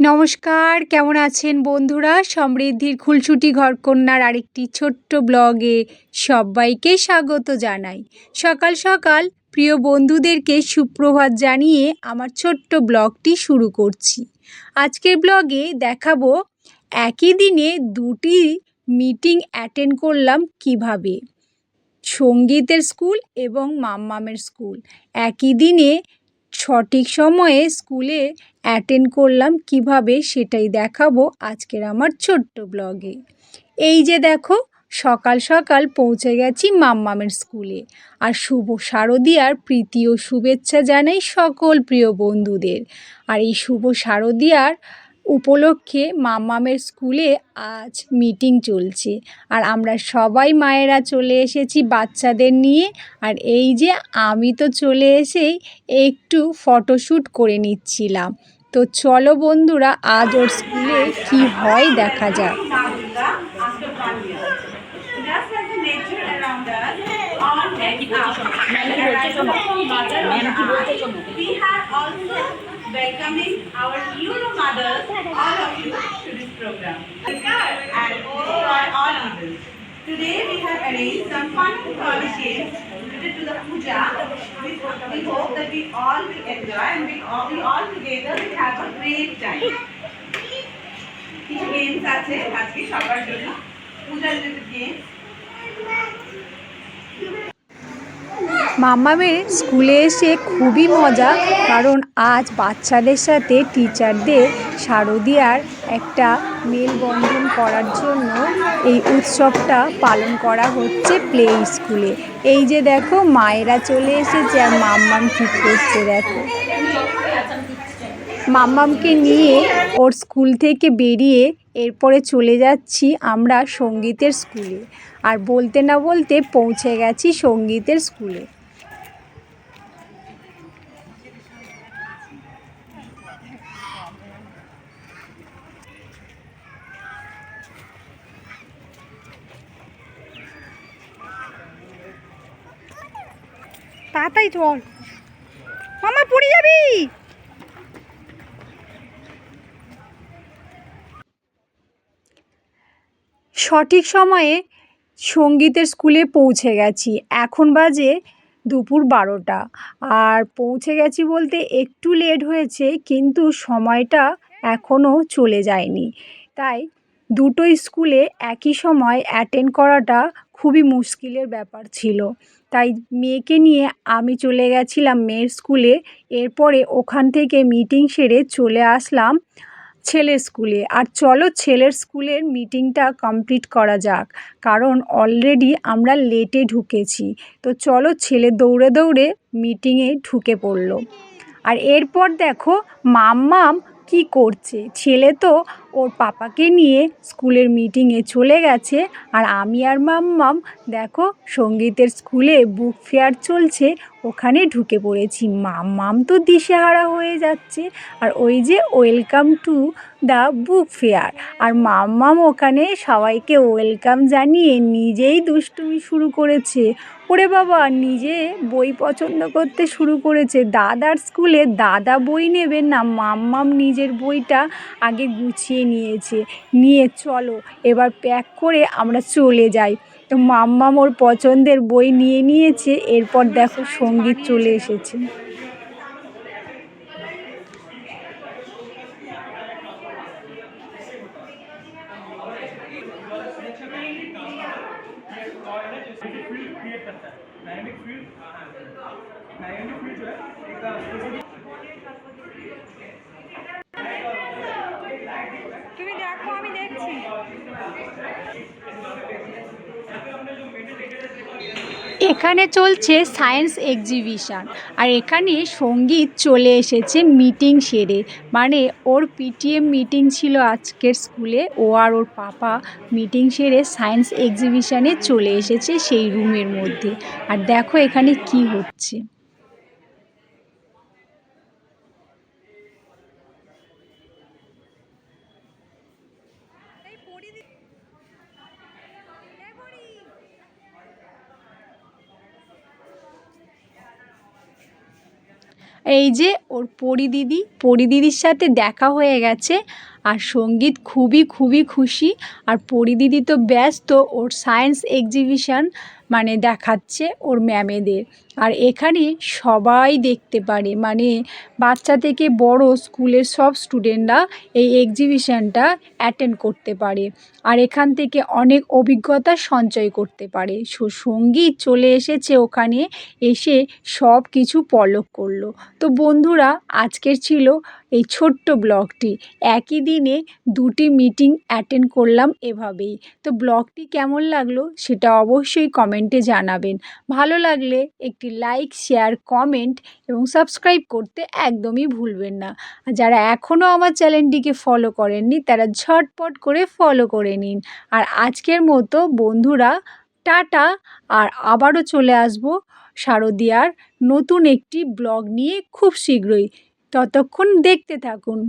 নমস্কার, কেমন আছেন বন্ধুরা? সমৃদ্ধির খুলছুটি ঘরকন্যার আরেকটি ছোট্ট ব্লগে সবাইকে স্বাগত জানাই। সকাল সকাল প্রিয় বন্ধুদেরকে সুপ্রভাত জানিয়ে আমার ছোট্ট ব্লগটি শুরু করছি। আজকের ব্লগে দেখাবো একই দিনে দুটি মিটিং অ্যাটেন্ড করলাম কীভাবে। সঙ্গীতের স্কুল এবং মাম্মামের স্কুল। একই দিনে সঠিক সময়ে স্কুলে অ্যাটেন্ড করলাম, কীভাবে সেটাই দেখাবো আজকের আমার ছোট্ট ব্লগে। এই যে দেখো, সকাল সকাল পৌঁছে গেছি মাম্মামের স্কুলে। আর শুভ শারদীয়ার প্রীতি ও শুভেচ্ছা জানাই সকল প্রিয় বন্ধুদের। আর এই শুভ শারদীয়ার উপলক্ষে মামামের স্কুলে আজ মিটিং চলছে। আর আমরা সবাই মায়েরা চলে এসেছি বাচ্চাদের নিয়ে। আর এই যে আমি তো চলে এসেই একটু ফটোশ্যুট করে নিচ্ছিলাম। তো চলো বন্ধুরা, আজ ওর স্কুলে কি হয় দেখা যাক। We are also welcoming our Euro mothers, all of you, to this program. And for all mothers. Today we have arranged some fun games related to the puja. We, we hope that we all will enjoy and we all, we all together will have a great time. কিছু games আছে আজকে সবার জন্য পূজা related games মাম্মামের স্কুলে এসে খুবই মজা, কারণ আজ বাচ্চাদের সাথে টিচারদের শারদীয়ার একটা মেলবন্ধন করার জন্য এই উৎসবটা পালন করা হচ্ছে প্লে স্কুলে এই যে দেখো, মায়েরা চলে এসেছে আর মাম্মাম ঠিক করছে, দেখো। মাম্মামকে নিয়ে ওর স্কুল থেকে বেরিয়ে এরপরে চলে যাচ্ছি আমরা সঙ্গীতের স্কুলে আর বলতে না বলতে পৌঁছে গেছি সঙ্গীতের স্কুলে তাড়াতাড়ি চল। মামা, পড়ে যাবি? সঠিক সময়ে সঙ্গীতের স্কুলে পৌঁছে গেছি। এখন বাজে দুপুর বারোটা। আর পৌঁছে গেছি বলতে একটু লেট হয়েছে, কিন্তু সময়টা এখনও চলে যায়নি। তাই দুটো স্কুলে একই সময় অ্যাটেন্ড করাটা খুবই মুশকিলের ব্যাপার ছিল। তাই মেয়েকে নিয়ে আমি চলে গেছিলাম মেয়ের স্কুলে। এরপরে ওখান থেকে মিটিং সেরে চলে আসলাম ছেলের স্কুলে। আর চলো ছেলের স্কুলের মিটিংটা কমপ্লিট করা যাক। কারণ অলরেডি আমরা লেটে ঢুকেছি। তো চলো ছেলে দৌড়ে দৌড়ে মিটিংয়ে ঢুকে পড়ল। আর এরপর দেখো মাম্মাম কি করছে? ছেলে তো ওর পাপাকে নিয়ে স্কুলের মিটিংয়ে চলে গেছে। আর আমি আর মাম্মাম, দেখো, সঙ্গীতের স্কুলে বুক ফেয়ার চলছে, ওখানে ঢুকে পড়েছি। মাম্মাম তো দিশেহারা হয়ে যাচ্ছে। আর ওই যে welcome to the book fair আর মাম্মাম ওখানে সবাইকে ওয়েলকাম জানিয়ে নিজেই দুষ্টুমি শুরু করেছে। ওরে বাবা, নিজে বই পছন্দ করতে শুরু করেছে। দাদার স্কুলে দাদা বই নেবেন না, মাম্মাম নিজের বইটা আগে গুছিয়ে নিয়েছে নিয়ে চলো এবার প্যাক করে আমরা চলে যাই তো মাম্মাম ওর পছন্দের বই নিয়ে নিয়েছে এরপর দেখো সঙ্গীত চলে এসেছে फील्ड क्रिएट करता है डायनेमिक फील्ड डायनेमिक फील्ड जो है एक এখানে চলছে সায়েন্স এক্সিবিশন। আর এখানে সংগীত চলে এসেছে মিটিং সেরে। মানে ওর পিটিএম মিটিং ছিল আজকের স্কুলে, ও আর ওর পাপা মিটিং সেরে সায়েন্স এক্সিবিশানে চলে এসেছে সেই রুমের মধ্যে। আর দেখো এখানে কি হচ্ছে। এই যে ওর পরিদিদি পরিদিদির সাথে দেখা হয়ে গেছে আর সংগীত খুবই খুবই খুশি। আর পরিদিদি তো ব্যস্ত, ওর সায়েন্স এক্সিবিশান মানে দেখাচ্ছে ওর ম্যামেদের। আর এখানে সবাই দেখতে পারে মানে বাচ্চা থেকে বড় স্কুলের সব স্টুডেন্টরা এই এক্সিবিশানটা অ্যাটেন্ড করতে পারে। আর এখান থেকে অনেক অভিজ্ঞতা সঞ্চয় করতে পারে। সংগীত চলে এসেছে ওখানে, এসে সব কিছু পলক করল। তো বন্ধুরা, আজকের ছিল এই ছোট্ট ব্লগটি। একই দিনে দুটি মিটিং অ্যাটেন্ড করলাম এভাবেই। তো ব্লগটি কেমন লাগল সেটা অবশ্যই কমেন্টে জানাবেন। ভালো লাগলে একটি লাইক শেয়ার কমেন্ট এবং সাবস্ক্রাইব করতে একদমই ভুলবেন না। আর যারা এখনও আমার চ্যানেলটিকে ফলো করেননি, তারা ঝটপট করে ফলো করে নিন। আর আজকের মতো বন্ধুরা, টাটা। আর আবারও চলে আসব শারদিয়ার নতুন একটি ব্লগ নিয়ে খুব শীঘ্রই। ততক্ষণ দেখতে থাকুন।